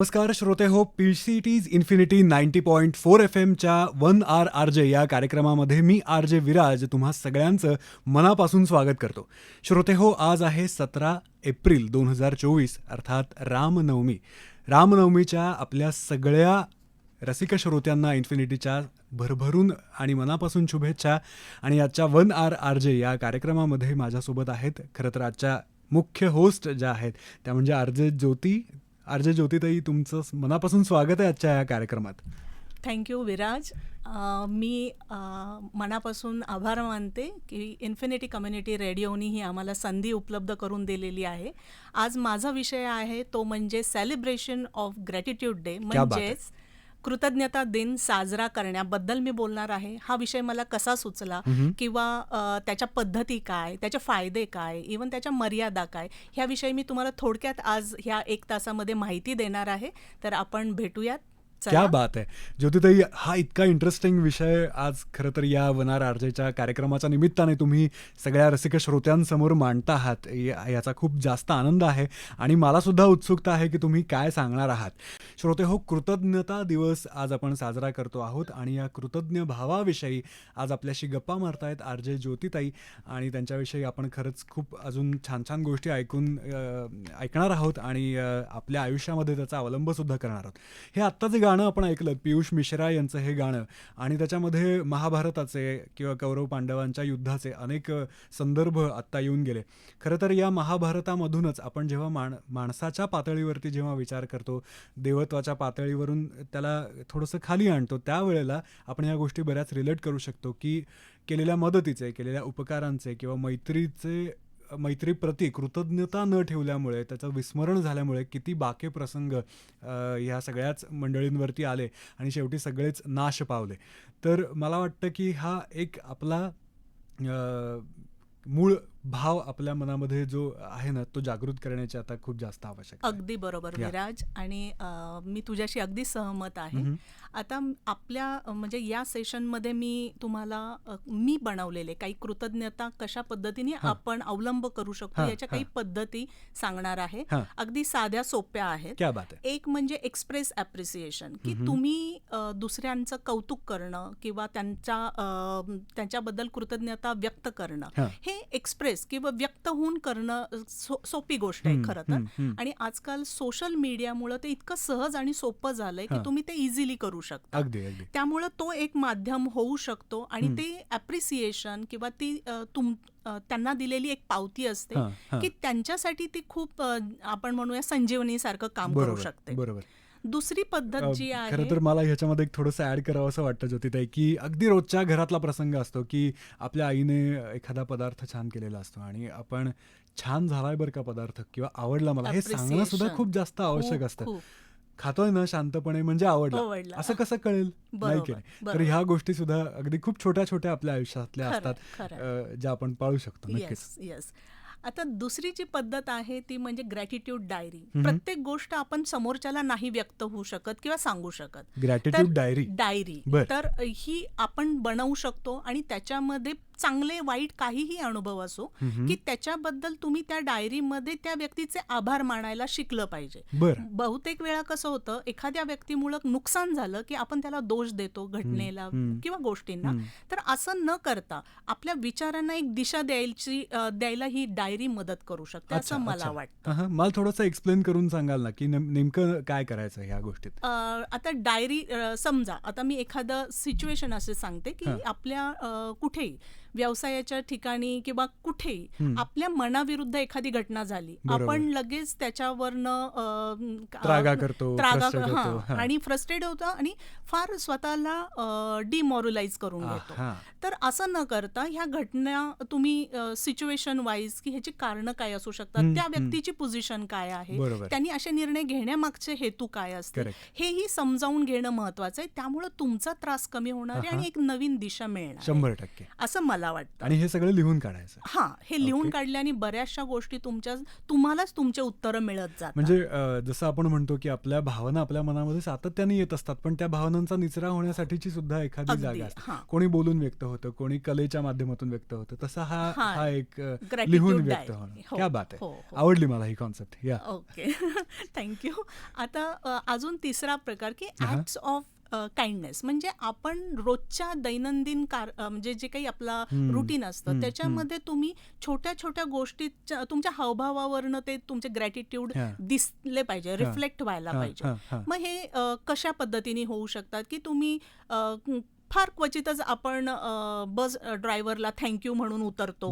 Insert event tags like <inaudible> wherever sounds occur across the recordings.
नमस्कार श्रोते हो P C T's infinity ninety point four F एमच्या वन आर आर जे या कार्यक्रमामध्ये मी आर जे विराज तुम्हा सगळ्यांचं मनापासून स्वागत करतो. श्रोते हो आज आहे सतरा एप्रिल दोन हजार चोवीस अर्थात रामनवमी. रामनवमीच्या आपल्या सगळ्या रसिक श्रोत्यांना इन्फिनिटीच्या भरभरून आणि मनापासून शुभेच्छा. आणि आजच्या वन आर आर जे या कार्यक्रमामध्ये माझ्यासोबत आहेत खरं तर आजच्या मुख्य होस्ट ज्या आहेत त्या म्हणजे आर जे ज्योती आर जे ज्योतिताई तुमचं मनापासून स्वागत आहे आजच्या या कार्यक्रमात. थँक्यू विराज. अ, मी मनापासून आभार मानते की इन्फिनिटी कम्युनिटी रेडिओनी ही आम्हाला संधी उपलब्ध करून दिलेली आहे. आज माझा विषय आहे तो म्हणजे सेलिब्रेशन ऑफ ग्रॅटिट्यूड डे. म्हणजेच कृतज्ञता दिन साजरा करण्याबद्दल मी बोलणार आहे. हा विषय मला कसा सुचला किंवा त्याच्या पद्धती काय त्याचे फायदे काय इवन त्याच्या मर्यादा काय ह्याविषयी मी तुम्हाला थोडक्यात आज ह्या एक तासामध्ये माहिती देणार आहे. तर आपण भेटूयात. क्या बात आहे ज्योतिताई हा इतका इंटरेस्टिंग विषय आज खरं तर या वनार आरजेच्या कार्यक्रमाच्या निमित्ताने तुम्ही सगळ्या रसिक श्रोत्यांसमोर मांडता आहात याचा खूप जास्त आनंद आहे आणि मला सुद्धा उत्सुकता आहे की तुम्ही काय सांगणार आहात. श्रोते हो कृतज्ञता दिवस आज आपण साजरा करतो आहोत आणि या कृतज्ञ भावाविषयी आज आपल्याशी गप्पा मारतायत आर जे ज्योतिताई आणि त्यांच्याविषयी आपण खरंच खूप अजून छान छान गोष्टी ऐकून ऐकणार आहोत आणि आपल्या आयुष्यामध्ये त्याचा अवलंबसुद्धा करणार आहोत. हे आत्ता जे गाणं आपण ऐकलं पियुष मिश्रा यांचं हे गाणं आणि त्याच्यामध्ये महाभारताचे किंवा कौरव पांडवांच्या युद्धाचे अनेक संदर्भ आत्ता येऊन गेले. खरं तर या महाभारतामधूनच आपण जेव्हा माण माणसाच्या पातळीवरती जेव्हा विचार करतो देवत महत्त्वाच्या पातळीवरून त्याला थोडंसं खाली आणतो. त्यावेळेला आपण या गोष्टी बऱ्याच रिलेट करू शकतो की केलेल्या मदतीचे केलेल्या उपकारांचे किंवा मैत्रीचे मैत्रीप्रती कृतज्ञता न ठेवल्यामुळे त्याचं विस्मरण झाल्यामुळे किती बाके प्रसंग ह्या सगळ्याच मंडळींवरती आले आणि शेवटी सगळेच नाश पावले. तर मला वाटतं की हा एक आपला मूळ भाव आपल्या मनामध्ये जो आहे ना तो जागृत करण्याची आता खूप जास्त आवश्यक आहे. अगदी बरोबर. विराज आणि मी तुझ्याशी अगदी सहमत आहे. आता आपल्या म्हणजे या सेशनमध्ये मी तुम्हाला मी बनवलेले काही कृतज्ञता कशा पद्धतीने. आपण अवलंब करू शकतो याच्या. काही पद्धती सांगणार आहे. अगदी साध्या सोप्या आहेत क्या बात आहे एक म्हणजे एक्सप्रेस ॲप्रिसिएशन की. तुम्ही दुसऱ्यांचं कौतुक करणं किंवा त्यांच्या त्यांच्याबद्दल कृतज्ञता व्यक्त करणं हा. एक्सप्रेस किंवा व्यक्त होऊन करणं सोपी गोष्ट आहे खरं तर. आणि आजकाल सोशल मीडियामुळं ते इतकं सहज आणि सोपं झालंय की. तुम्ही ते इझिली करू शकता अगदी अगदी त्यामुळं तो एक माध्यम होऊ शकतो आणि. ते अप्रिसिएशन किंवा ती तुम त्यांना दिलेली एक पावती असते. की त्यांच्यासाठी ती खूप आपण म्हणूया संजीवनी सारखं काम करू शकते बरोबर दुसरी पद्धत जी खरं आहे तर मला ह्याच्यामध्ये एक थोडंसं ऍड करावं असं वाटतं ज्योतिताई की अगदी रोजच्या घरातला प्रसंग असतो की आपल्या आईने एखादा पदार्थ छान केलेला असतो आणि आपण छान झालाय बरं का पदार्थ किंवा आवडला मला हे सांगणं सुद्धा. खूप जास्त आवश्यक असतं. खातोय ना शांतपणे म्हणजे आवडला आवडला. असं कसं कळेल नाही की नाही तर बरोबर. ह्या गोष्टी सुद्धा अगदी खूप छोट्या छोट्या आपल्या आयुष्यातल्या असतात. अ, ज्या आपण पाळू शकतो नक्कीच येस येस आता दुसरी जी पद्धत आहे ती म्हणजे ग्रॅटिट्यूड डायरी. प्रत्येक गोष्ट आपण समोरच्याला नाही व्यक्त होऊ शकत किंवा सांगू शकत ग्रॅटिट्यूड डायरी डायरी बर. तर ही आपण बनवू शकतो आणि त्याच्यामध्ये चांगले वाईट काहीही अनुभव असो. की त्याच्याबद्दल तुम्ही त्या डायरीमध्ये त्या व्यक्तीचे आभार मानायला शिकलं पाहिजे बहुतेक वेळा कसं होतं एखाद्या व्यक्तीमुळं नुकसान झालं की आपण त्याला दोष देतो घटनेला. किंवा गोष्टींना. तर असं न करता आपल्या विचारांना एक दिशा द्यायची द्यायला ही डायरी मदत करू शकते असं मला. वाटतं मला थोडंसं एक्सप्लेन करून सांगाल ना की नेम- नेमकं काय करायचं ह्या गोष्टीत आता डायरी समजा आता मी एखादं सिच्युएशन असे सांगते की. आपल्या कुठेही व्यवसायाच्या ठिकाणी किंवा कुठेही. आपल्या मनाविरुद्ध एखादी घटना झाली. आपण लगेच त्याच्यावरनं त्रागा करतो. आणि फ्रस्ट्रेट होतं आणि फार स्वतःला डिमॉरलाइज करून घेतो तर असं न करता ह्या घटना तुम्ही सिच्युएशन वाईज की ह्याची कारणं काय असू शकतात त्या. व्यक्तीची पोझिशन काय आहे. त्यांनी असे निर्णय घेण्यामागचे हेतू काय असते. हेही समजावून घेणं महत्वाचं आहे त्यामुळं तुमचा त्रास कमी होणार आहे. आणि एक नवीन दिशा मिळणार. शंभर टक्के असं मला मला वाटतं. आणि हे सगळं लिहून काढायचं. हा हे लिहून. काढल्याने बऱ्याचशा गोष्टी तुमच्या तुम्हालाच तुमचे उत्तरं मिळत जातात. म्हणजे जसं आपण म्हणतो की आपल्या भावना आपल्या मनामध्ये सातत्याने येत असतात पण त्या भावनांचा निचरा होण्यासाठीची सुद्धा एखादी जागा असते. कोणी बोलून व्यक्त होतं कोणी कलेच्या माध्यमातून व्यक्त होतं तसा हा हां, एक लिहून व्यक्त. होणं. हो, क्या बात आहे हो, हो. आवडली मला ही कॉन्सेप्ट या. ओके थँक्यू <laughs> आता अजून तिसरा प्रकार की. ऍक्ट्स ऑफ काइंडनेस म्हणजे आपण रोजच्या दैनंदिन कार म्हणजे जे काही आपला रुटीन असतं त्याच्यामध्ये तुम्ही छोट्या छोट्या गोष्टी तुमच्या हावभावावरनं ते तुमचे ग्रॅटिट्यूड. दिसले पाहिजे. रिफ्लेक्ट व्हायला पाहिजे. मग हे कशा पद्धतीने होऊ शकतात? की तुम्ही फार क्वचितच आपण बस ड्रायव्हरला थँक्यू म्हणून उतरतो.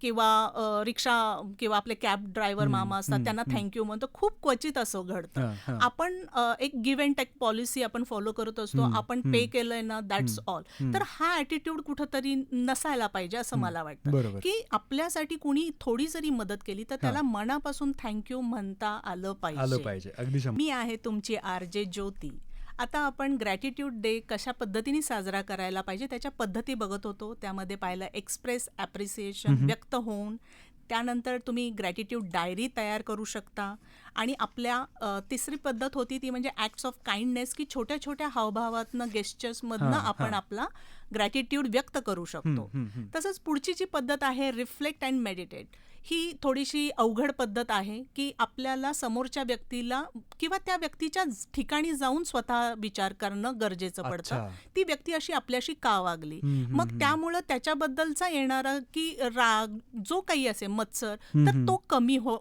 किंवा रिक्षा किंवा आपले कॅब ड्रायव्हर मामा असतात त्यांना. थँक्यू म्हणतो. खूप क्वचित असं घडतं. आपण एक गिव्ह अँड टेक पॉलिसी आपण फॉलो करत असतो. आपण. पे केलंय ना दॅट्स ऑल. तर हा ॲटिट्यूड कुठंतरी नसायला पाहिजे असं मला वाटतं. की आपल्यासाठी कुणी थोडी जरी मदत केली तर त्याला मनापासून थँक्यू म्हणता आलं पाहिजे. मी आहे तुमची आर जे ज्योती. आता आपण ग्रॅटिट्यूड डे कशा पद्धतीने साजरा करायला पाहिजे त्याच्या पद्धती बघत होतो. त्यामध्ये पाहिलं एक्सप्रेस ॲप्रिसिएशन व्यक्त होऊन त्यानंतर तुम्ही ग्रॅटिट्यूड डायरी तयार करू शकता. आणि आपल्या तिसरी पद्धत होती ती म्हणजे ॲक्ट्स ऑफ काइंडनेस की छोट्या छोट्या हावभावातनं गेस्चर्समधनं आपण. आपला ग्रॅटिट्यूड व्यक्त करू शकतो. तसंच पुढची जी पद्धत आहे रिफ्लेक्ट अँड मेडिटेट ही थोडीशी अवघड पद्धत आहे की आपल्याला समोरच्या व्यक्तीला किंवा त्या व्यक्तीच्या ठिकाणी जाऊन स्वतः विचार करणं गरजेचं पडतं. ती व्यक्ती अशी आपल्याशी का वागली मग. त्यामुळं त्याच्याबद्दलचा येणारा की राग जो काही असेल मत्सर तर. तो कमी हो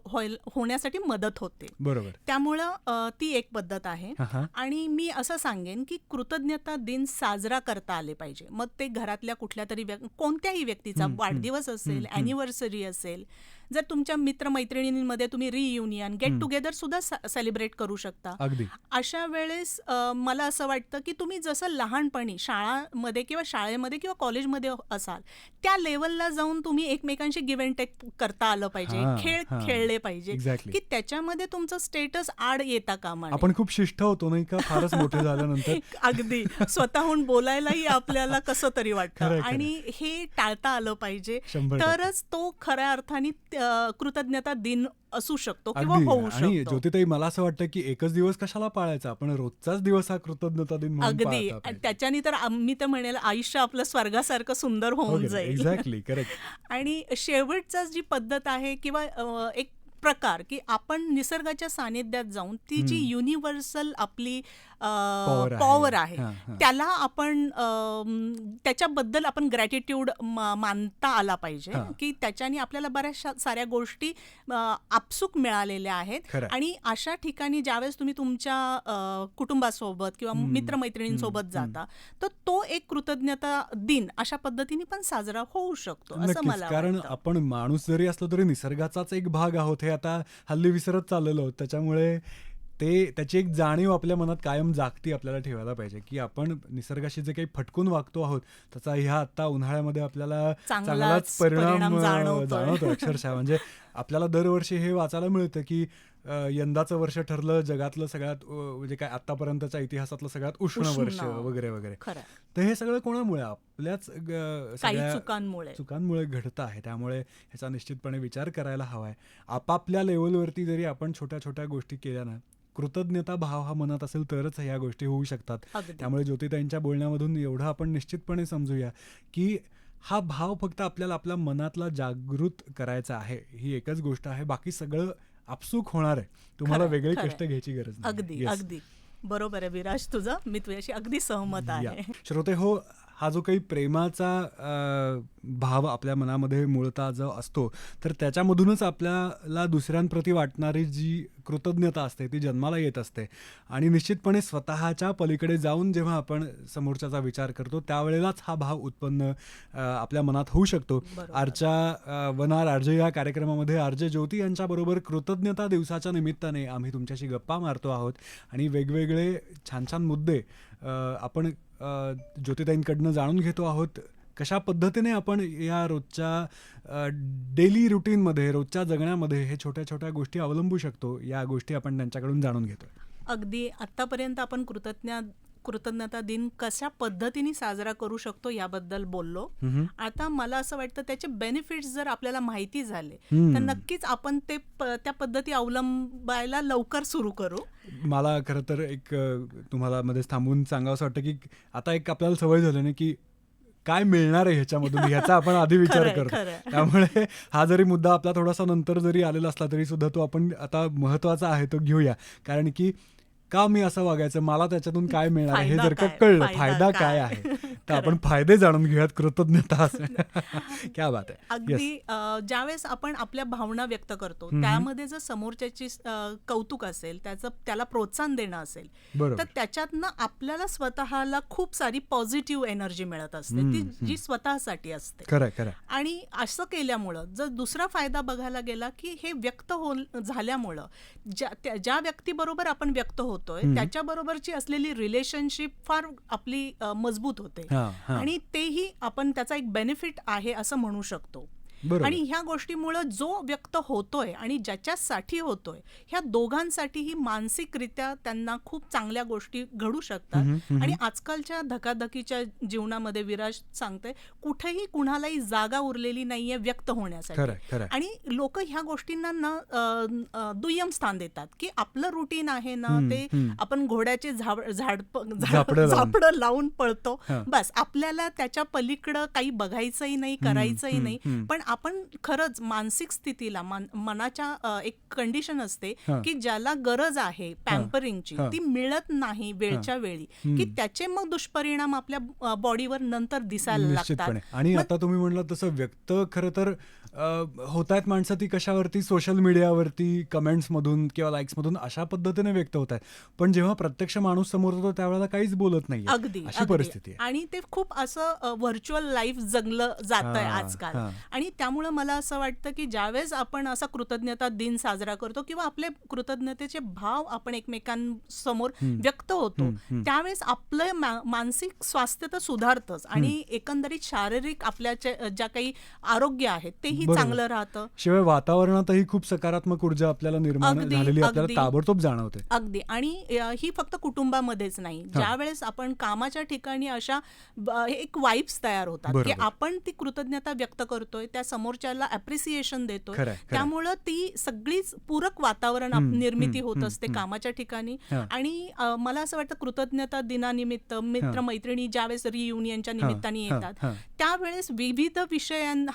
होण्यासाठी मदत होते बरोबर त्यामुळं ती एक पद्धत आहे. आणि मी असं सांगेन की कृतज्ञता दिन साजरा करता आले पाहिजे मग ते घरातल्या कुठल्या तरी कोणत्याही व्यक्तीचा वाढदिवस असेल. अॅनिव्हर्सरी असेल जर तुमच्या मित्रमैत्रिणींमध्ये तुम्ही रियुनियन गेट. टुगेदर सुद्धा सेलिब्रेट करू शकता अगदी अशा वेळेस मला असं वाटतं की तुम्ही जसं लहानपणी शाळामध्ये किंवा शाळेमध्ये किंवा कॉलेजमध्ये असाल त्या लेवलला जाऊन तुम्ही एकमेकांशी गिव्ह अँड टेक करता आलं पाहिजे खेळ. खेळले पाहिजे Exactly. की त्याच्यामध्ये तुमचं स्टेटस आड येता कामा. आपण खूप शिष्ट होतो नाही का फारच मोठे <laughs> झाल्यानंतर अगदी स्वतःहून बोलायलाही आपल्याला कसं तरी वाटतं. आणि हे टाळता आलं पाहिजे. तरच तो खऱ्या अर्थाने कृतज्ञता दिन असू शकतो किंवा होऊ आणि शकतो. ज्योतिताई मला असं वाटतं की एकच दिवस कशाला पाळायचा? आपण रोजचाच दिवस हा कृतज्ञता दिन म्हणून अगदी. पाळता आणि पाहिजे. त्याच्याने तर आम्ही तर म्हणेल आयुष्य आपलं स्वर्गासारखं सुंदर होऊन जाईल. एक्झॅक्टली करेक्ट <laughs> आणि शेवटचा जी पद्धत आहे किंवा अ, एक प्रकार की आपण निसर्गाच्या सानिध्यात जाऊन ती जी युनिव्हर्सल आपली. पॉवर आहे. त्याला आपण त्याच्याबद्दल आपण ग्रॅटिट्यूड मानता आला पाहिजे. की त्याच्याने आपल्याला बऱ्याचशा साऱ्या गोष्टी आपसूक मिळालेल्या आहेत. आणि अशा ठिकाणी ज्यावेळेस तुम्ही तुमच्या कुटुंबासोबत किंवा मित्रमैत्रिणींसोबत जाता तर तो एक कृतज्ञता दिन अशा पद्धतीने पण साजरा होऊ शकतो असं मला कारण. आपण माणूस जरी असलो तरी निसर्गाचाच एक भाग आहोत हे आता हल्ली विसरत चाललेलो त्याच्यामुळे ते त्याची एक जाणीव आपल्या मनात कायम जागती आपल्याला ठेवायला पाहिजे की आपण निसर्गाशी जे काही फटकून वागतो आहोत त्याचा ह्या आता उन्हाळ्यामध्ये आपल्याला चांगलाच परिणाम. जाणवतो अक्षरशः म्हणजे आपल्याला दरवर्षी हे वाचायला मिळतं की यंदाचं वर्ष ठरलं जगातलं सगळ्यात म्हणजे काय आतापर्यंतच्या इतिहासातलं सगळ्यात उष्ण. वर्ष वगैरे वगैरे. तर हे सगळं कोणामुळे? आपल्याच चुकांमुळे. चुकांमुळे घडतं आहे. त्यामुळे ह्याचा निश्चितपणे विचार करायला हवा आहे आपापल्या लेवलवरती जरी आपण छोट्या छोट्या गोष्टी केल्या ना कृतज्ञता भाव हा मनात असेल तरच ह्या गोष्टी होऊ शकतात. त्यामुळे ज्योतिताईंच्या बोलण्यामधून एवढं आपण निश्चितपणे समजूया की हा भाव फक्त आपल्याला आपल्या मनातला जागृत करायचा आहे. ही एकच गोष्ट आहे. बाकी सगळं आपसूक होणार आहे तुम्हाला वेगळे. कष्ट घ्यायची गरज नाही अगदी. अगदी बरोबर आहे विराज तुझं मी तुझ्याशी अगदी सहमत. आहे श्रोते हो हा जो काही प्रेमाचा भाव आपल्या मनामध्ये मूळतः जो असतो तर त्याच्यामधूनच आपल्याला दुसऱ्यांप्रती वाटणारी जी कृतज्ञता असते ती जन्माला येत असते. आणि निश्चितपणे स्वतःच्या पलीकडे जाऊन जेव्हा आपण समोरच्याचा विचार करतो त्यावेळेलाच हा भाव उत्पन्न आपल्या मनात होऊ शकतो. आरच्या वनार आरजे या कार्यक्रमामध्ये आरजे ज्योती यांच्याबरोबर कृतज्ञता दिवसाच्या निमित्ताने आम्ही तुमच्याशी गप्पा मारतो आहोत. आणि वेगवेगळे छान छान मुद्दे आपण ज्योतिताईंकडनं जाणून घेतो आहोत कशा पद्धतीने आपण या रोजच्या डेली रुटीनमध्ये रोजच्या जगण्यामध्ये हे छोट्या छोट्या गोष्टी अवलंबू शकतो या गोष्टी आपण त्यांच्याकडून जाणून घेतो अगदी आत्तापर्यंत आपण कृतज्ञ कृतज्ञता दिन कशा पद्धतीने साजरा करू शकतो याबद्दल बोललो. आता मला असं वाटतं त्याचे बेनिफिट्स जर आपल्याला माहिती झाले. तर नक्कीच आपण ते त्या पद्धती अवलंबायला लवकर सुरू करू मला खरं तर एक तुम्हाला मध्येच थांबून सांगावं वाटतं की आता एक आपल्याला सवय झाली ना की काय मिळणार आहे ह्याच्यामधून ह्याचा आपण आधी <laughs> विचार करतो. त्यामुळे हा जरी मुद्दा आपला थोडासा नंतर जरी आलेला असला तरी सुद्धा तो आपण आता महत्त्वाचा आहे तो घेऊया कारण की का मी असं वागायचं? मला त्याच्यातून काय मिळणार आहे? हे जर का? कळलं फायदा काय? आहे? <laughs> तर आपण फायदे जाणून घेऊयात कृतज्ञता. <laughs> क्या बात आहे. अगदी ज्यावेळेस आपण आपल्या भावना व्यक्त करतो त्यामध्ये जर समोरच्याची कौतुक असेल त्याचं त्याला प्रोत्साहन देणं असेल. तर त्याच्यातनं आपल्याला स्वतःला खूप सारी पॉझिटिव्ह एनर्जी मिळत असते. ती जी स्वतःसाठी असते. आणि असं केल्यामुळं जर दुसरा फायदा बघायला गेला की हे व्यक्त हो झाल्यामुळं ज्या व्यक्तीबरोबर आपण व्यक्त होतोय त्याच्याबरोबरची असलेली रिलेशनशिप फार आपली मजबूत होते. आणि तेही आपण त्याचा एक बेनिफिट आहे असं म्हणू शकतो. आणि ह्या गोष्टीमुळं जो व्यक्त होतोय आणि ज्याच्यासाठी होतोय ह्या दोघांसाठीही मानसिकरित्या त्यांना खूप चांगल्या गोष्टी घडू शकतात आणि आजकालच्या धकाधकीच्या जीवनामध्ये विराज सांगते कुठेही कुणालाही जागा उरलेली नाहीये व्यक्त होण्यासाठी. आणि लोक ह्या गोष्टींना ना दुय्यम स्थान देतात की आपलं रुटीन आहे ना ते. आपण घोड्याचे झाड झापडं लावून. पळतो. बस आपल्याला त्याच्या पलीकडं काही बघायचंही नाही करायचंही नाही. पण आपण खरंच मानसिक स्थितीला मान- मनाच्या एक कंडिशन असते. की ज्याला गरज आहे पॅम्परिंगची. ती मिळत नाही वेळच्या वेळी की त्याचे मग दुष्परिणाम आपल्या बॉडीवर नंतर दिसायला लागतात. आणि आता तुम्ही म्हणलं तसं व्यक्त खरं तर होत आहेत माणसं ती कशावरती? सोशल मीडियावरती कमेंट्स मधून किंवा लाईक्स मधून अशा पद्धतीने व्यक्त होत आहेत पण जेव्हा प्रत्यक्ष माणूस समोर होतो त्यावेळेला काहीच बोलत नाही अगदी अशी. परिस्थिती आणि ते खूप असं व्हर्च्युअल लाईफ जगलं जात आहे आजकाल. आणि त्यामुळं मला असं वाटतं की ज्यावेळेस आपण असा कृतज्ञता दिन साजरा करतो किंवा आपले कृतज्ञतेचे भाव आपण एकमेकांसमोर व्यक्त होतो त्यावेळेस आपलं मा- मानसिक स्वास्थ्य तर सुधारतंच आणि एकंदरीत शारीरिक आपल्या ज्या काही आरोग्य आहे तेही. चांगलं राहतं. शिवाय वातावरणातही खूप सकारात्मक ऊर्जा आपल्याला निर्माण झालेली आपल्याला. ताबडतोब जाणवते. अगदी. आणि ही फक्त कुटुंबामध्येच नाही. ज्या वेळेस आपण कामाच्या ठिकाणी अशा एक वाईब्स तयार होतात की. आपण ती कृतज्ञता व्यक्त करतोय त्या समोरच्याला अप्रिसिएशन खरंय. त्यामुळं ती सगळीच पूरक वातावरण निर्मिती होत असते. कामाच्या ठिकाणी. आणि मला असं वाटतं कृतज्ञता दिनानिमित्त मित्रमैत्रिणी ज्यावेळेस रियुनियनच्या निमित्ताने येतात. त्यावेळेस विविध विषयां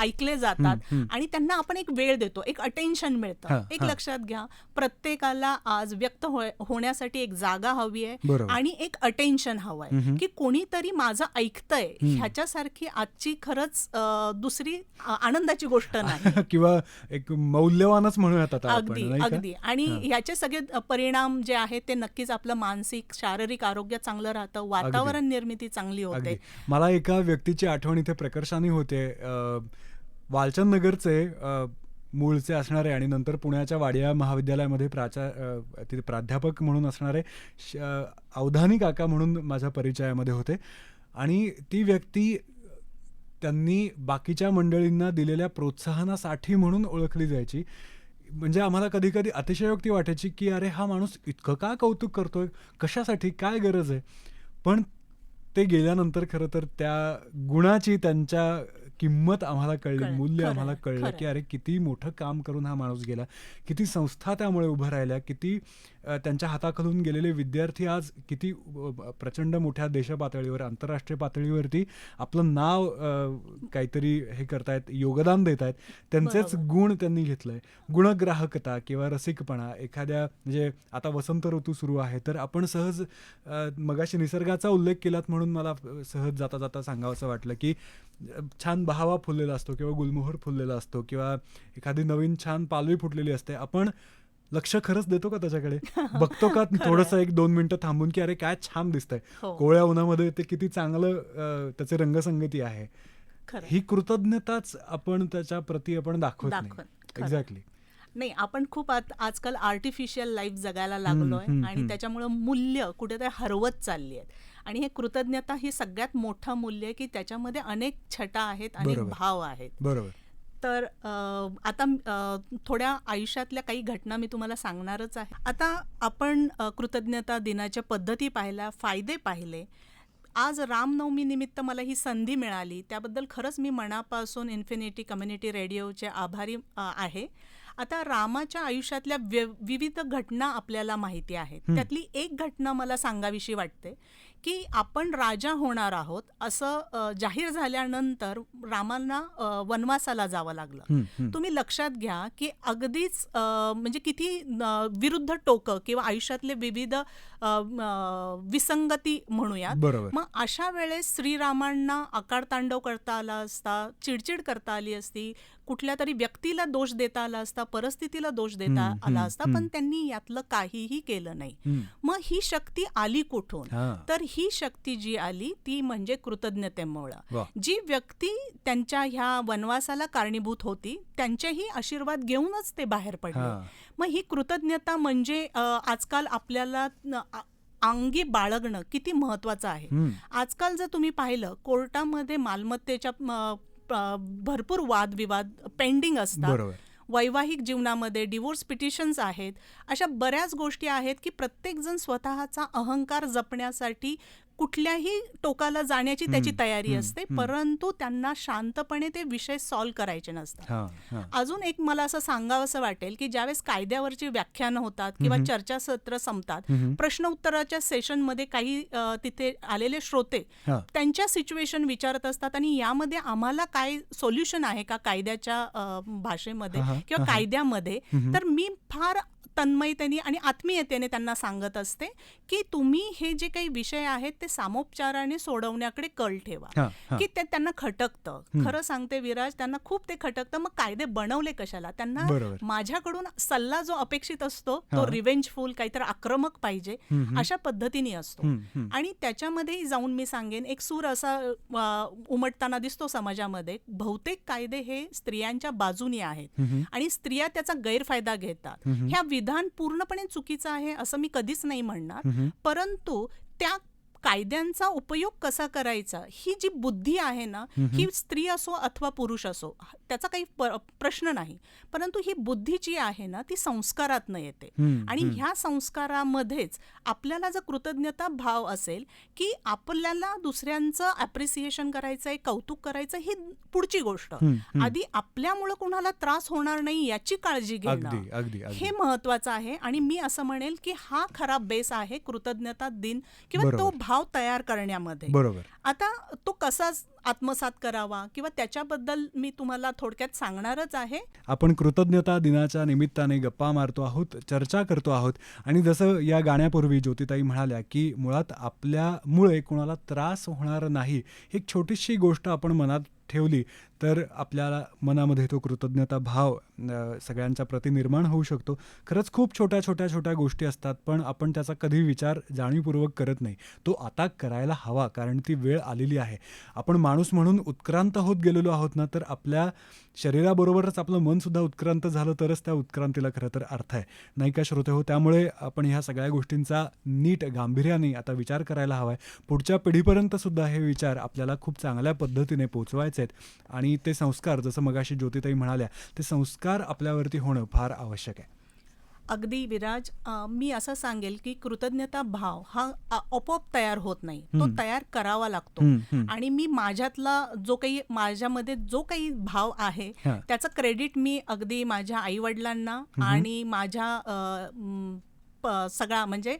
ऐकले जातात आणि त्यांना आपण एक वेळ देतो एक अटेन्शन मिळतं एक. लक्षात घ्या प्रत्येकाला आज व्यक्त होण्यासाठी एक जागा हवी आहे. आणि एक अटेन्शन हवंय की कोणीतरी माझं ऐकतंय ह्याच्यासारखी आजची खरंच दुसरी आनंदाची गोष्ट नाही. <laughs> किंवा एक मौल्यवानच म्हणूयात आता अगदी? अगदी. आणि ह्याचे सगळे परिणाम जे आहेत ते नक्कीच आपलं मानसिक शारीरिक आरोग्य चांगलं राहतं वातावरण निर्मिती चांगली होते. मला एका व्यक्तीची आठवण इथे प्रकर्षाने होते. वालचंद नगरचे मूळचे असणारे आणि नंतर पुण्याच्या वाडिया महाविद्यालयामध्ये प्राचा तिथे प्राध्यापक म्हणून असणारे अवधानी काका म्हणून माझ्या परिचयामध्ये होते. आणि ती व्यक्ती त्यांनी बाकीच्या मंडळींना दिलेल्या प्रोत्साहनासाठी म्हणून ओळखली जायची. म्हणजे आम्हाला कधी कधी अतिशयोक्ती वाटायची की अरे हा माणूस इतकं का कौतुक करतोय? कशासाठी? काय गरज आहे? पण ते गेल्यानंतर खरं तर त्या गुणाची त्यांच्या किंमत आम्हाला कळली मूल्य आम्हाला कळलं की अरे किती मोठं काम करून हा माणूस गेला. किती संस्था त्यामुळे उभं राहिल्या. किती त्यांच्या हाताखालून गेलेले विद्यार्थी आज किती प्रचंड मोठ्या देशपातळीवर आंतरराष्ट्रीय पातळीवरती आपलं नाव काहीतरी हे करतायत योगदान देत आहेत त्यांचेच. गुण त्यांनी घेतलंय. गुणग्राहकता किंवा रसिकपणा एखाद्या म्हणजे आता वसंत ऋतू सुरू आहे तर आपण सहज मगाशी निसर्गाचा उल्लेख केलात म्हणून मला सहज जाता जाता सांगावं वाटलं की छान बहावा फुललेला असतो किंवा गुलमोहर फुललेला असतो किंवा एखादी नवीन छान पालवी फुटलेली असते. आपण लक्ष खरंच देतो का त्याच्याकडे? <laughs> बघतो का? थोडंसं एक दोन मिनिटं थांबून की अरे काय छान दिसतंय. हो. कोवळ्या उन्हामध्ये ते किती चांगलं त्याचे रंगसंगती आहे. ही कृतज्ञताच आपण त्याच्या प्रती आपण दाखवत नाही. एक्झॅक्टली नाही आपण खूप आजकाल आर्टिफिशियल लाईफ जगायला लागलोय आणि. त्याच्यामुळं मूल्य कुठेतरी हरवत चालली आहेत. आणि हे कृतज्ञता ही सगळ्यात मोठं मूल्य आहे की त्याच्यामध्ये अनेक छटा आहेत अनेक. भाव आहेत. बरोबर. तर आता थोड्या आयुष्यातल्या काही घटना मी तुम्हाला सांगणारच आहे. आता आपण कृतज्ञता दिनाच्या पद्धती पाहिल्या फायदे पाहिले. आज रामनवमी निमित्त मला ही संधी मिळाली. त्याबद्दल खरंच मी मनापासून इन्फिनिटी कम्युनिटी रेडिओचे आभारी आहे. आता रामाच्या आयुष्यातल्या विविध घटना आपल्याला माहिती आहेत. त्यातली एक घटना मला सांगावीशी वाटते. की आपण राजा होणार आहोत असं जाहीर झाल्यानंतर रामांना वनवासाला जावं लागलं. तुम्ही लक्षात घ्या की अगदीच म्हणजे किती विरुद्ध टोकं किंवा आयुष्यातले विविध विसंगती म्हणूयात. मग अशा वेळेस श्रीरामांना आकार तांडव करता आला असता चिडचिड करता आली असती कुठल्या तरी व्यक्तीला दोष देता आला असता परिस्थितीला दोष देता आला असता. पण त्यांनी यातलं काहीही केलं नाही. मग ही शक्ती आली कुठून. तर ही शक्ती जी आली ती म्हणजे कृतज्ञतेमुळं. जी व्यक्ती त्यांच्या ह्या वनवासाला कारणीभूत होती त्यांचेही आशीर्वाद घेऊनच ते बाहेर पडले. मग ही कृतज्ञता म्हणजे आजकाल आपल्याला अंगी बाळगणं किती महत्वाचं आहे. आजकाल जर तुम्ही पाहिलं कोर्टामध्ये मालमत्तेच्या भरपूर वादविवाद पेंडिंग असतात. वैवाहिक जीवनामध्ये डिवोर्स पिटिशन्स आहेत. अशा बऱ्याच गोष्टी आहेत की प्रत्येकजण स्वतःचा अहंकार जपण्यासाठी कुठल्याही टोकाला जाण्याची त्याची तयारी असते. परंतु त्यांना शांतपणे ते विषय सॉल्व्ह करायचे नसतात अजून एक मला असं सांगावंसं वाटेल की ज्यावेळेस कायद्यावरची व्याख्यानं होतात किंवा. चर्चासत्र संपतात. प्रश्न उत्तराच्या सेशनमध्ये काही तिथे आलेले श्रोते. त्यांच्या सिच्युएशन विचारत असतात आणि यामध्ये आम्हाला काय सोल्युशन आहे का कायद्याच्या भाषेमध्ये किंवा. कायद्यामध्ये. तर मी फार तन्मयतेने आणि आत्मीयतेने त्यांना सांगत असते की तुम्ही हे जे काही विषय आहेत ते सामोपचाराने सोडवण्याकडे कल ठेवा. की ते त्यांना खटकतं. खरं सांगते विराज त्यांना खूप ते खटकतं मग कायदे बनवले कशाला त्यांना. माझ्याकडून सल्ला जो अपेक्षित असतो तो. रिव्हेंजफुल काहीतरी आक्रमक पाहिजे. अशा पद्धतीने असतो. आणि त्याच्यामध्येही जाऊन मी सांगेन एक सूर असा उमटताना दिसतो समाजामध्ये बहुतेक कायदे हे स्त्रियांच्या बाजूनी आहेत. आणि स्त्रिया त्याचा गैरफायदा घेतात. ह्या विधान पूर्णपणे चुकीचं आहे असं मी कधीच नाही म्हणणार. परंतु त्या कायद्यांचा उपयोग कसा करायचा ही जी बुद्धी आहे ना. ही स्त्री असो अथवा पुरुष असो त्याचा काही प्रश्न नाही परंतु ही बुद्धी जी आहे ना ती संस्कारातनं येते आणि. ह्या संस्कारामध्येच आपल्याला जर कृतज्ञता भाव असेल की आपल्याला दुसऱ्यांचं अप्रिसिएशन करायचं आहे कौतुक करायचं ही पुढची गोष्ट. आधी आपल्यामुळं कुणाला त्रास होणार नाही याची काळजी घेणं हे महत्वाचं आहे आणि मी असं म्हणेल की हा खरा बेस आहे कृतज्ञता दिन किंवा तो बरोबर. भाव तयार करण्यामध्ये. बरोबर. आता तो कसा आत्मसात करावा किंवा त्याच्याबद्दल मी तुम्हाला थोडक्यात सांगणारच आहे. आपण कृतज्ञता दिनाच्या निमित्ताने गप्पा मारतो आहोत चर्चा करतो आहोत आणि जसं या गाण्यापूर्वी ज्योतिताई म्हणाल्या की मुळात आपल्यामुळे कोणाला त्रास होणार नाही एक छोटीशी गोष्ट आपण मनात ठेवली तर आपल्याला मनामध्ये तो कृतज्ञता भाव सगळ्यांच्या प्रती निर्माण होऊ शकतो. खरंच खूप छोट्या छोट्या छोट्या गोष्टी असतात पण आपण त्याचा कधी विचार जाणीवपूर्वक करत नाही. तो आता करायला हवा कारण ती वेळ आलेली आहे. आपण माणूस म्हणून उत्क्रांत होत गेलेलो आहोत ना तर आपल्या शरीराबरोबरच आपलं मनसुद्धा उत्क्रांत झालं तरच त्या उत्क्रांतीला खरं तर अर्थ आहे. नाही का श्रोते हो? त्यामुळे आपण ह्या सगळ्या गोष्टींचा नीट गांभीर्याने आता विचार करायला हवा आहे. पुढच्या पिढीपर्यंत सुद्धा हे विचार आपल्याला खूप चांगल्या पद्धतीने पोचवायचे आहेत. आणि ते संस्कार जसं मगाशी ज्योतिताई म्हणाल्या ते संस्कार आपल्यावरती होणं फार आवश्यक आहे. अगदी विराज मी असं सांगेल की कृतज्ञता भाव हा आपोआप तयार होत नाही तो. तयार करावा लागतो. आणि मी माझ्यातला जो काही माझ्यामध्ये जो काही भाव आहे. त्याचं क्रेडिट मी अगदी माझ्या आईवडिलांना आणि माझ्या सगळा म्हणजे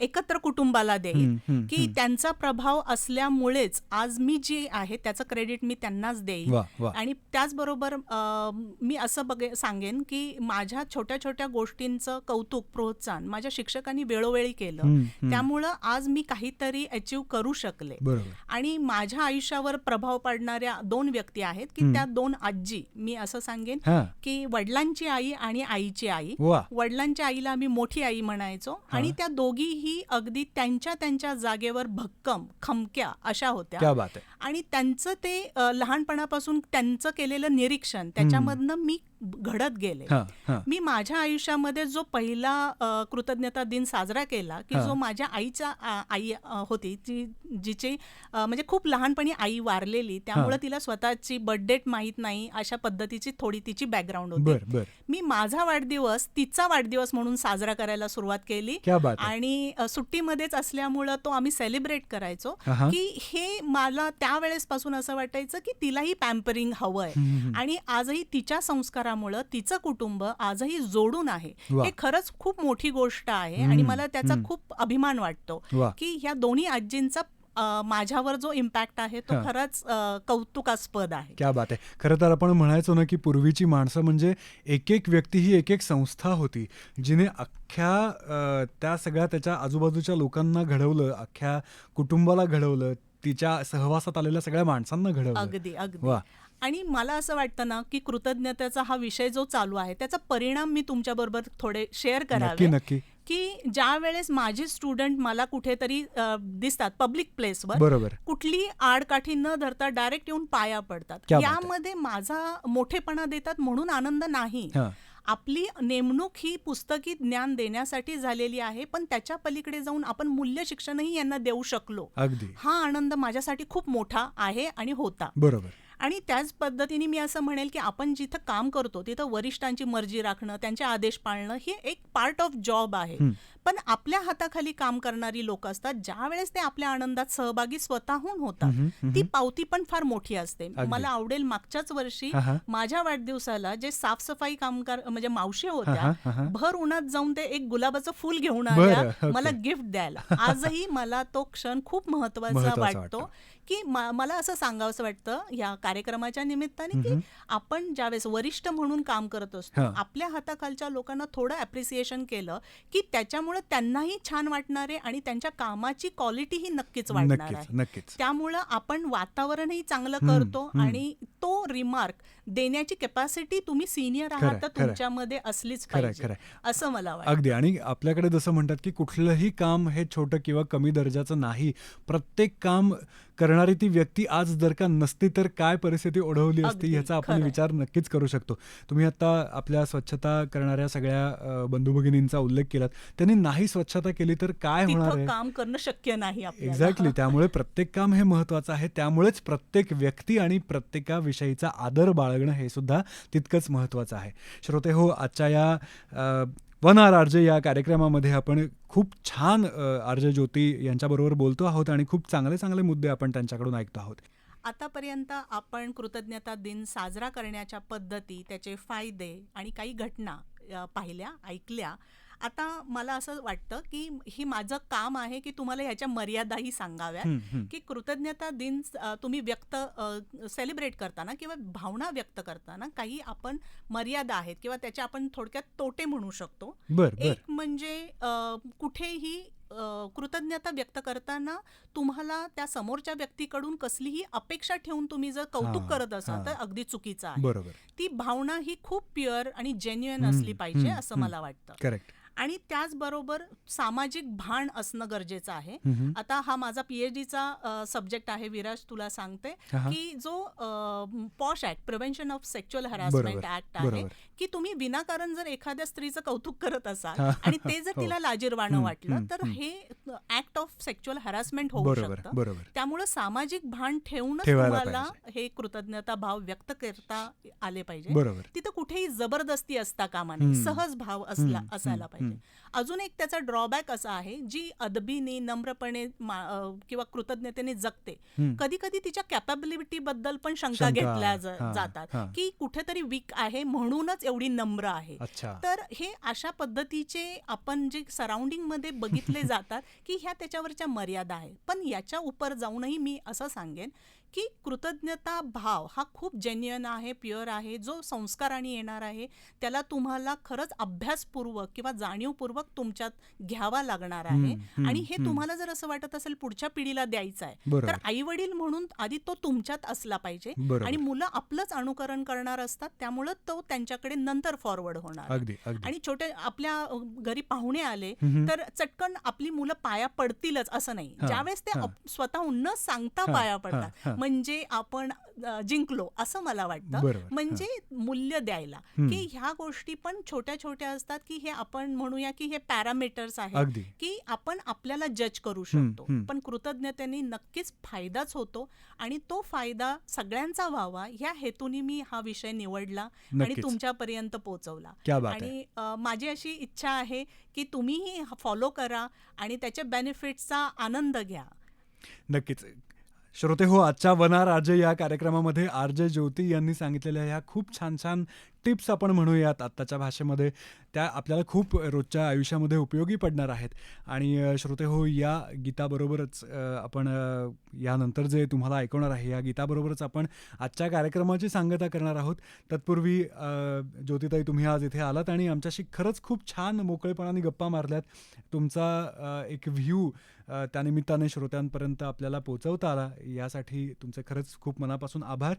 एकत्र कुटुंबाला हम्म, की. त्यांचा प्रभाव असल्यामुळेच आज मी जी आहे त्याचं क्रेडिट मी त्यांनाच वा आणि त्याचबरोबर मी असं बघे सांगेन की माझ्या छोट्या छोट्या गोष्टींचं कौतुक प्रोत्साहन माझ्या शिक्षकांनी वेळोवेळी केलं. त्यामुळं आज मी काहीतरी अचीव करू शकले. आणि माझ्या आयुष्यावर प्रभाव पडणाऱ्या दोन व्यक्ती आहेत की. त्या दोन आजी मी असं सांगेन की वडिलांची आई आणि आईची आई. वडिलांच्या आईला आम्ही मोठी आई म्हणायचो. आणि त्या दोघीही अगदी त्यांच्या त्यांच्या जागेवर भक्कम खमक्या अशा होत्या. आणि त्यांचं ते लहानपणापासून त्यांचं केलेलं निरीक्षण त्याच्यामधनं मी घडत गेले. मी माझ्या आयुष्यामध्ये जो पहिला कृतज्ञता दिन साजरा केला की. जो माझ्या आईच्या आ, आई होती जी जिची म्हणजे खूप लहानपणी आई वारलेली त्यामुळे. तिला स्वतःची बर्थडेट माहीत नाही अशा पद्धतीची थोडी तिची बॅकग्राऊंड होती बर बर मी माझा वाढदिवस तिचा वाढदिवस म्हणून साजरा करायला सुरुवात केली आणि सुट्टीमध्येच असल्यामुळं तो आम्ही सेलिब्रेट करायचो. की हे मला त्यावेळेस पासून असं वाटायचं की तिलाही पॅम्परिंग हवंय. आणि आजही तिच्या संस्कारामुळं तिचं कुटुंब आजही जोडून आहे. हे खरंच खूप मोठी गोष्ट आहे आणि मला त्याचा. खूप अभिमान वाटतो की ह्या दोन्ही आजींचा माझ्यावर जो इम्पॅक्ट आहे तो. खरंच कौतुकास्पद आहे. क्या बात आहे. खरं तर आपण म्हणायचो ना की पूर्वीची माणसं म्हणजे एक एक व्यक्ती ही एक एक संस्था होती जिने अख्ख्या त्या सगळ्या त्याच्या आजूबाजूच्या लोकांना घडवलं अख्ख्या कुटुंबाला घडवलं तिच्या सहवासात आलेल्या सगळ्या माणसांना घडवलं. अगदी अगदी. आणि मला असं वाटतं ना की कृतज्ञतेचा हा विषय जो चालू आहे त्याचा परिणाम मी तुमच्या बरोबर थोडे शेअर करावे. नक्की. की ज्या वेळेस माझे स्टुडंट मला कुठेतरी दिसतात पब्लिक प्लेसवर बरोबर. कुठली आडकाठी न धरता डायरेक्ट येऊन पाया पडतात. यामध्ये माझा मोठेपणा देतात म्हणून आनंद नाही. आपली नेमणूक ही पुस्तकी ज्ञान देण्यासाठी झालेली आहे पण त्याच्या पलीकडे जाऊन आपण मूल्य शिक्षणही यांना देऊ शकलो. हा आनंद माझ्यासाठी खूप मोठा आहे आणि होता. बरोबर. आणि त्याच पद्धतीने मी असं म्हणेल की आपण जिथं काम करतो तिथं वरिष्ठांची मर्जी राखणं त्यांचे आदेश पाळणं हे एक पार्ट ऑफ जॉब आहे. पण आपल्या हाताखाली काम करणारी लोक असतात ज्या वेळेस ते आपल्या आनंदात सहभागी स्वतःहून होतात. ती पावती पण फार मोठी असते. मला आवडेल मागच्याच वर्षी. माझ्या वाढदिवसाला जे साफसफाई कामगार म्हणजे मावशी होत्या. भर उन्हात जाऊन ते एक गुलाबाचं फूल घेऊन आल्या. मला गिफ्ट द्यायला <laughs> आजही मला तो क्षण खूप महत्त्वाचा वाटतो. की मला असं सांगावंसं वाटतं या कार्यक्रमाच्या निमित्ताने की आपण ज्यावेळेस वरिष्ठ म्हणून काम करत असतो. आपल्या हाताखालच्या लोकांना थोडं अप्रिसिएशन केलं की त्याच्यामुळे त्यांनाही छान वाटणार आहे आणि त्यांच्या कामाची क्वालिटी ही नक्कीच वाढणार आहे त्यामुळं आपण वातावरणही चांगलं करतो. आणि तो रिमार्क देण्याची कॅपॅसिटी तुम्ही सिनियर आहात तर. तुमच्यामध्ये असलीच पाहिजे. असं मला वाटतं अगदी आणि आपल्याकडे जसं म्हणतात की कुठलंही काम हे छोटं किंवा कमी दर्जाचं नाही प्रत्येक काम करणारी ती व्यक्ती आज जर का नसती तर काय परिस्थिती ओढवली असती ह्याचा आपण. विचार नक्कीच करू शकतो. तुम्ही आता आपल्या स्वच्छता करणाऱ्या सगळ्या अ, बंधू-भगिनींचा उल्लेख केलात. त्यांनी नाही स्वच्छता केली तर काय होणार आहे? काम करणं शक्य नाही एक्झॅक्टली त्यामुळे प्रत्येक काम हे महत्वाचं आहे. त्यामुळेच प्रत्येक व्यक्ती आणि प्रत्येकाविषयीचा आदर बाळगणं हे सुद्धा तितकंच महत्वाचं आहे. श्रोते हो आजच्या या वन आर आर जे या कार्यक्रमामध्ये आपण खूप छान आर जे ज्योती यांच्याबरोबर बोलतो आहोत आणि खूप चांगले चांगले मुद्दे आपण त्यांच्याकडून ऐकतो आहोत. आतापर्यंत आपण कृतज्ञता दिन साजरा करण्याच्या पद्धती त्याचे फायदे आणि काही घटना पाहिल्या ऐकल्या. आता मला असं वाटतं की ही माझं काम आहे की तुम्हाला ह्याच्या मर्यादाही हम्म. की कृतज्ञता दिन तुम्ही व्यक्त सेलिब्रेट करताना किंवा भावना व्यक्त करताना काही आपण मर्यादा आहेत किंवा त्याचे आपण थोडक्यात तोटे म्हणू शकतो एक म्हणजे कुठेही कृतज्ञता व्यक्त करताना तुम्हाला त्या समोरच्या व्यक्तीकडून कसलीही अपेक्षा ठेवून तुम्ही जर कौतुक करत असाल. तर अगदी चुकीचं आहे ती भावना ही खूप प्युअर आणि जेन्युअन असली पाहिजे असं. मला वाटतं करेक्ट आणि त्याचबरोबर सामाजिक भान असणं गरजेचं आहे. आता हा माझा पीएचडीचा सब्जेक्ट आहे विराज तुला सांगते. की जो POSH act prevention of sexual harassment act आहे. की तुम्ही विनाकारण जर एखाद्या स्त्रीचं कौतुक करत असाल आणि ते जर हो. तिला लाजीरवाणं वाटलं तर. हे ऍक्ट ऑफ सेक्च्युअल हॅरासमेंट होऊ शकतं त्यामुळे सामाजिक भान ठेवूनच तुम्हाला हे कृतज्ञता भाव व्यक्त करता आले पाहिजे तिथं कुठेही जबरदस्ती असता कामा नये. सहज भाव असला असायला हम्म, पाहिजे अजून एक त्याचा ड्रॉबॅक असा आहे जी अदबीने नम्रपणे किंवा कृतज्ञतेने जगते. कधी कधी तिच्या कॅपॅबिलिटी बद्दल पण शंका घेतल्या जातात. की कुठेतरी वीक आहे म्हणूनच एवढी नम्र आहे. तर हे अशा पद्धतीचे आपण जे सराउंडिंगमध्ये बघितले <laughs> जातात की ह्या त्याच्यावरच्या मर्यादा आहेत. पण याच्या उपर जाऊनही मी असं सांगेन की कृतज्ञता भाव हा खूप जेन्युअन आहे प्युअर आहे जो संस्काराने येणार आहे त्याला तुम्हाला खरंच अभ्यासपूर्वक किंवा जाणीवपूर्वक तुमच्यात घ्यावा लागणार आहे आणि हे. तुम्हाला जर असं वाटत असेल पुढच्या पिढीला द्यायचं आहे. तर आई वडील म्हणून आधी तो तुमच्यात असला पाहिजे. आणि मुलं आपलंच अनुकरण करणार असतात त्यामुळं तो त्यांच्याकडे नंतर फॉरवर्ड होणार आणि छोटे आपल्या घरी पाहुणे आले. तर चटकन आपली मुलं पाया पडतीलच असं नाही ज्यावेळेस ते स्वतःहून न सांगता पाया पडतात. म्हणजे आपण जिंकलो असं मला वाटतं. म्हणजे मूल्य द्यायला. की ह्या गोष्टी पण छोट्या छोट्या असतात की हे आपण म्हणूया की हे पॅरामीटर्स आहेत. की आपण आपल्याला जज करू शकतो. पण कृतज्ञतेने नक्कीच फायदाच होतो आणि तो फायदा सगळ्यांचा व्हावा ह्या हेतूने मी हा विषय निवडला आणि. तुमच्यापर्यंत पोहोचवला. आणि माझी अशी इच्छा आहे की तुम्हीही फॉलो करा आणि त्याच्या बेनिफिट्सचा आनंद घ्या. नक्कीच. श्रोते हो आजच्या वनार आजे या कार्यक्रमामध्ये आरजे ज्योती यांनी सांगितलेल्या ह्या खूप छान छान टिप्स आपण म्हणूयात आत्ताच्या भाषेमध्ये. त्या आपल्याला खूप रोजच्या आयुष्यामध्ये उपयोगी पडणार आहेत. आणि श्रोते हो या गीताबरोबरच आपण यानंतर जे तुम्हाला ऐकवणार आहे या गीताबरोबरच आपण आजच्या कार्यक्रमाची सांगता करणार आहोत. तत्पूर्वी ज्योतिताई तुम्ही आज इथे आलात आणि आमच्याशी खरंच खूप छान मोकळेपणाने गप्पा मारल्यात. तुमचा एक व्ह्यू त्यानिमित्ताने श्रोत्यांपर्यंत आपल्याला पोचवता आला. यासाठी तुमचे खरंच खूप मनापासून आभार.